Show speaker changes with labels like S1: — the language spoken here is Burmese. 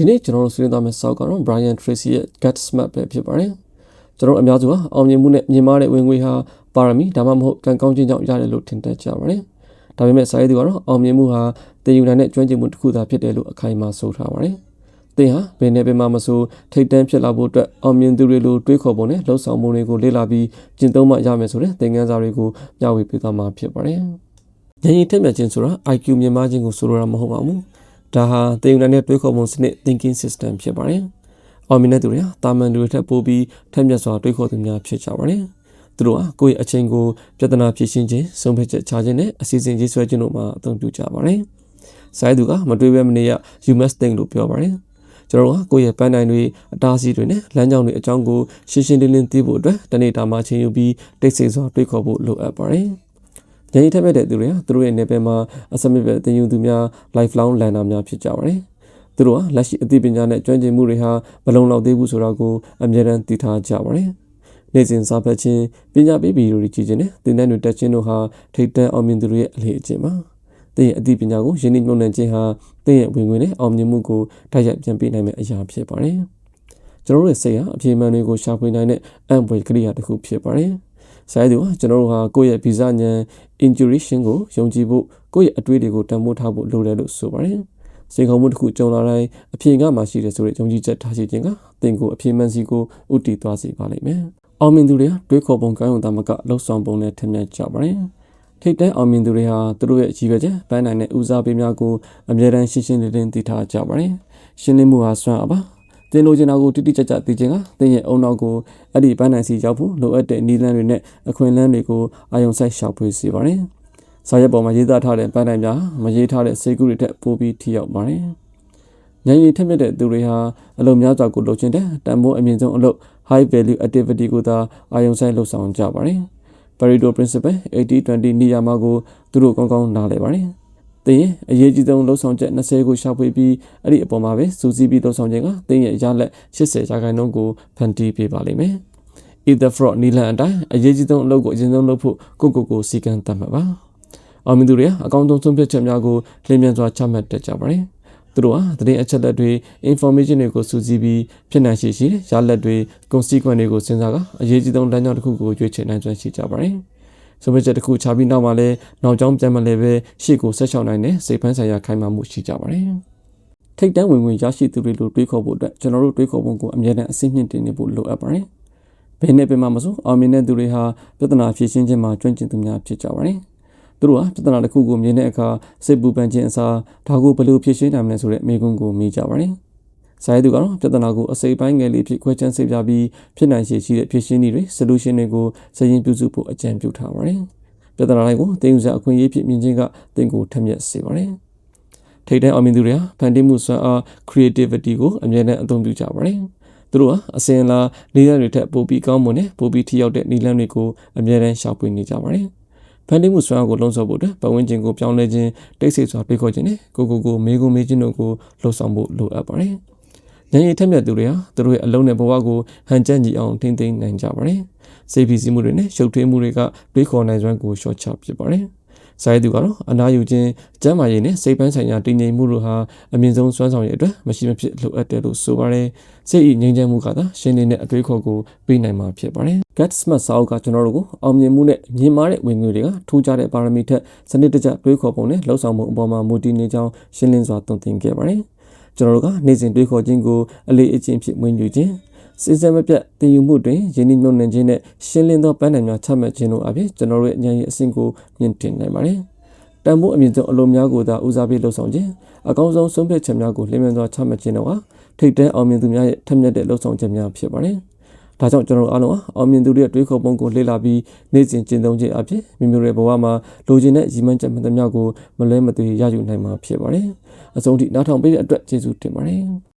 S1: ဒီနေ့ကျွန်တော်တို့ဆွေးနွေးသွားမယ့်စောက်ကတော့ Brian Tracy ရဲ့ Get Smart ပဲဖြစ်ပါတယ်ကျွန်တော်အများစုဟာအောင်မြင်မှုနဲ့မြင်မာတဲ့ဝင်ငွေဟာပါရမီဒါမှမဟုတ်ကံကောင်းခြင်းကြောင့်ရတယ်လို့ထင်တတ်ကြပါတယ်ဒါပေမဲ့စာရေးသူကတော့အောင်မြင်မှုဟာတည်ယူနိုင်တဲ့ကျွမ်းကျင်မှုတစ်ခုသာဖြစ်တယ်လို့အခိုင်အမာဆိုထားပါတယ်သင်ဟာဘယ်နယ်ပင်မှာမဆိုထိတ်တန်းဖြစ်လာဖို့အတွက်အောင်မြင်သူတွေလိုတွေးခေါ်ပုံနဲ့လှုပ်ဆောင်မှုတွေကိုလေ့လာပြီးကျင့်သုံးမှရမယ်ဆိုတဲ့သင်ခန်းစာတွေကိုမျှဝေပေးသွားမှာဖြစ်ပါတယ်။ဉာဏ်ရည်ထက်မြက်ခြင်းဆိုတာ IQ မြင့်မားခြင်းကိုဆိုလိုတာမဟုတ်ပါဘူး။ ဒါဟာသင်ယူနိုင်တဲ့တွေးခေါ်ပုံစနစ် thinking system ဖြစ်ပါတယ်။အောင်မြင်တဲ့သူတွေဟာတာမန်လူတွေထက်ပိုပြီးထက်မြက်စွာတွေးခေါ်သူများဖြစ်ကြပါတယ်။သူတို့ဟာကိုယ့်ရဲ့အချိန်ကိုပြဿနာဖြေရှင်းခြင်း၊ဆုံးဖြတ်ချက်ချခြင်းနဲ့အစီအစဉ်ကြီးဆွဲခြင်းတို့မှာအသုံးပြုကြပါတယ်။စိုင်းသူကမတွေးဘဲမနေရ you must think လို့ပြောပါတယ်။ကျွန်တော်တို့ကကိုယ့်ရဲ့ပန်းတိုင်တွေအတားအဆီးတွေနဲ့လမ်းကြောင်းတွေအကြောင်းကိုရှင်းရှင်းလင်းလင်းသိဖို့အတွက်တနေ့တာမှချင်းယူပြီးတိတ်ဆိတ်စွာတွေးခေါ်ဖို့လိုအပ်ပါတယ်။ ဉာဏ်ရည်ထက်မြက်တဲ့သူတွေကသူတို့ရဲ့နေပယ်မှာအစမပြတ်တင်ယူသူများ lifelong learner များဖြစ်ကြပါတယ်။သူတို့ကလက်ရှိအသိပညာနဲ့ကျွမ်းကျင်မှုတွေဟာမလုံလောက်သေးဘူးဆိုတာကိုအမြဲတမ်းသိထားကြပါတယ်။နေ့စဉ်စာဖတ်ခြင်းပညာပေးဗီဒီယိုတွေကြည့်ခြင်းနဲ့သင်တန်းတွေတက်ခြင်းတို့ဟာထိတ်တန့်အောင်မြင်သူတွေရဲ့အလေအကျင့်ပါ။သင်ရဲ့အသိပညာကိုယဉ်နှိမ့်မြှုပ်နှံခြင်းဟာသင်ရဲ့ဝင်ငွေနဲ့အောင်မြင်မှုကိုတိုက်ရိုက်ပြန်ပေးနိုင်မယ့်အရာဖြစ်ပါတယ်။ကျွန်တော်တို့ရဲ့စိတ်ဟာအပြေမှန်တွေကိုရှာဖွေနိုင်တဲ့အံ့ဖွယ်ကရိယာတစ်ခုဖြစ်ပါတယ်။ ဆိုင်သူကကျွန်တော်တို့ဟာကိုယ့်ရဲ့ဗီဇဉာဏ် intuition ကိုယုံကြည်ဖို့ကိုယ့်ရဲ့အတွေ့အကြုံကိုတန်ဖိုးထားဖို့လိုတယ်လို့ဆိုပါတယ်။စိန်ခေါ်မှုတစ်ခုကြုံလာတိုင်းအပြေငါမှရှိတယ်ဆိုတဲ့ယုံကြည်ချက်ထားရှိခြင်းကသင်ကိုအပြေမှန်စီကိုဥတည်သွားစေပါလိမ့်မယ်။အောင်မြင်သူတွေကတွေးခေါ်ပုံကောင်းုံသားမကလှုပ်ဆောင်ပုံနဲ့ထင်မြင်ကြပါတယ်။ထိတ်တဲအောင်မြင်သူတွေဟာသူတို့ရဲ့အကြီးပဲချက်ပန်းနိုင်တဲ့ဦးစားပေးများကိုအမြဲတမ်းရှင်းရှင်းလင်းလင်းသိထားကြပါတယ်။ရှင်းလင်းမှုဟာစွမ်းအပါ သင်လိုချင်တာကိုတိတိကျကျသိခြင်းကသင်ရဲ့အုံနောက်ကိုအဲ့ဒီပန်းနိုင်စီရောက်ဖို့လိုအပ်တဲ့နည်းလမ်းတွေနဲ့အခွင့်အလမ်းတွေကိုအာရုံစိုက်ရှာဖွေစေပါတယ်။စာရွက်ပေါ်မှာရေးသားထားတဲ့ပန်းနိုင်များမရေးထားတဲ့စေကူတွေထက်ပိုပြီးထိရောက်ပါတယ်။ဉာဏ်ရည်ထက်မြက်တဲ့သူတွေဟာအလုပ်များစွာကိုလုပ်ချင်တဲ့တန်ဖိုးအမြင့်ဆုံးအလုပ် high value activity ကိုသာအာရုံစိုက်လုပ်ဆောင်ကြပါတယ်။ Pareto principle 80-20နေရာမှာကိုသူတို့ကောင်းကောင်းနားလည်ပါတယ်။ သင်ရဲ့အရေးကြီးဆုံးလှုပ်ဆောင်ချက်20ကိုရှာဖွေပြီးအဲ့ဒီအပေါ်မှာပဲစူးစီးပြီးလှုပ်ဆောင်ခြင်းကသင်ရဲ့ရလက်80ရာခိုင်နှုန်းကိုဖန်တီးပေးပါလိမ့်မယ်။ Ether fraud နီလန်အတိုင်းအရေးကြီးဆုံးအလုပ်ကိုအရင်ဆုံးလုပ်ဖို့ကိုကိုကိုစီကံတတ်မှာပါ။အောင်မြင်သူတွေကအကောင်းဆုံးဆုံးဖြတ်ချက်များကိုလျင်မြန်စွာချမှတ်တတ်ကြပါတယ်။သူတို့ဟာသတင်းအချက်လက်တွေ information တွေကိုစုစည်းပြီးဖြစ်နိုင်ရှိရှိရလက်တွေ consequence တွေကိုစဉ်းစားကအရေးကြီးဆုံးလမ်းကြောင်းတစ်ခုကိုရွေးချယ်နိုင်စွမ်းရှိကြပါတယ်။ ဆိုပေချက်တစ်ခုချပြီးနောက်မှာလည်းနောက်ကျောင်းပြန်မလဲပဲရှေ့ကိုဆက်ချောင်းနိုင်တဲ့စိတ်ဖန်းဆိုင်ရာခိုင်မာမှုရှိကြပါတယ်။ထိတ်တန်းဝင်ဝင်ရရှိသူတွေလိုတွေးခေါ်ဖို့အတွက်ကျွန်တော်တို့တွေးခေါ်ပုံကိုအမြဲတမ်းအစိမ့်မြင့်တင်နေဖို့လိုအပ်ပါတယ်။ဘယ်နဲ့ပင်မှမဆိုအောင်မြင်တဲ့သူတွေဟာပြဿနာဖြေရှင်းခြင်းမှာကျွမ်းကျင်သူများဖြစ်ကြပါတယ်။သူတို့ဟာပြဿနာတစ်ခုကိုမြင်တဲ့အခါစိတ်ပူပန်ခြင်းအစားဒါကိုဘယ်လိုဖြေရှင်းနိုင်မလဲဆိုတဲ့မေးခွန်းကိုမေးကြပါတယ်။ ဆိုင်သူကတော့ပြဿနာကိုအစိပ်ပိုင်းငယ်လေးဖြစ်ခွဲခြမ်းစိတ်ပြပြီးဖြစ်နိုင်ရှိရှိတဲ့ဖြေရှင်းနည်းတွေ solution တွေကိုစရင်ပြုစုဖို့အကြံပြုထားပါတယ်။ပြဿနာတိုင်းကိုသင်ယူစရာအခွင့်အရေးဖြစ်မြင်ခြင်းကသင်ကိုထက်မြက်စေပါတယ်။ထိတ်တဲ့အောင်မြင်သူတွေဟာဖန်တီးမှုစွမ်းအား creativity ကိုအမြဲတမ်းအသုံးပြုကြပါတယ်။သူတို့ဟာအစင်လာနည်းလမ်းတွေထက်ပိုပြီးကောင်းမွန်တဲ့ပိုပြီးထိရောက်တဲ့နည်းလမ်းတွေကိုအမြဲတမ်းရှာဖွေနေကြပါတယ်။ဖန်တီးမှုစွမ်းအားကိုလုံဆော်ဖို့အတွက်ပတ်ဝန်းကျင်ကိုပြောင်းလဲခြင်းတိတ်ဆိတ်စွာတွေးခေါ်ခြင်းနဲ့ကိုကိုကိုမေးခွန်းမေးခြင်းတို့ကိုလှုပ်ဆောင်ဖို့လိုအပ်ပါတယ်။ ဉာဏ်ရည်ထက်မြက်သူတွေဟာသူတို့ရဲ့အလုံးနဲ့ဘဝကိုဟန်ချက်ညီအောင်ထိမ့်သိမ်းနိုင်ကြပါတယ်။စိတ်ဖိစီးမှုတွေနဲ့ရှုပ်ထွေးမှုတွေကတွေးခေါ်နိုင်စွမ်းကိုရှော့ချပစ်ပါတယ်။စာရေးသူကတော့အနာယူခြင်းကျန်းမာရေးနဲ့စိတ်ပိုင်းဆိုင်ရာတည်ငြိမ်မှုတို့ဟာအမြင့်ဆုံးစွမ်းဆောင်ရည်အတွက်မရှိမဖြစ်လိုအပ်တယ်လို့ဆိုပါတယ်။စိတ်ဤငြိမ်းချမ်းမှုကသာရှင်းလင်းတဲ့အတွေးခေါ်ကိုပေးနိုင်မှာဖြစ်ပါတယ်။ Get Smart စာအုပ်ကကျွန်တော်တို့ကိုအောင်မြင်မှုနဲ့မြင်မာတဲ့ဝင်ငွေတွေကထူးခြားတဲ့ပါရမီထက်စနစ်တကျတွေးခေါ်ပုံနဲ့လှုပ်ဆောင်မှုအပေါ်မှာမူတည်နေကြောင်းရှင်းလင်းစွာသွန်သင်ခဲ့ပါတယ်။ ကျွန်တော်တို့ကနေ့စဉ်တွေးခေါ်ခြင်းကိုအလေးအကျင့်ဖြစ်ဝင်ယူခြင်းစစ်စဲမပြတ်တည်ယူမှုတွင်ယင်းနှမြုံနှံခြင်းနဲ့ရှင်းလင်းသောပန်းတိုင်များချမှတ်ခြင်းတို့အပြင်ကျွန်တော်တို့ရဲ့ဉာဏ်ရည်အဆင့်ကိုမြင့်တင်နိုင်ပါတယ်။တန်ဖိုးအမြင့်ဆုံးအလုံးများကိုသာဦးစားပေးလှုပ်ဆောင်ခြင်းအကောင်းဆုံးဆုံးဖြတ်ချက်များကိုလျင်မြန်စွာချမှတ်ခြင်းတို့ဟာထိတ်တဲအောင်မြင်သူများရဲ့ထက်မြက်တဲ့လှုပ်ဆောင်ချက်များဖြစ်ပါတယ်။ ဒါကြောင့်ကျွန်တော်တို့အားလုံးဟာအောင်မြင်သူတွေရဲ့တွေးခေါ်ပုံကိုလေ့လာပြီးနေ့စဉ်ကျင့်သုံးခြင်းအပြင်မိမိတို့ရဲ့ဘဝမှာလိုချင်တဲ့ရည်မှန်းချက်မှန်သမျှကိုမလွဲမသွေရယူနိုင်မှာဖြစ်ပါတယ်။အဆုံးထိနားထောင်ပေးတဲ့အတွက်ကျေးဇူးတင်ပါတယ်။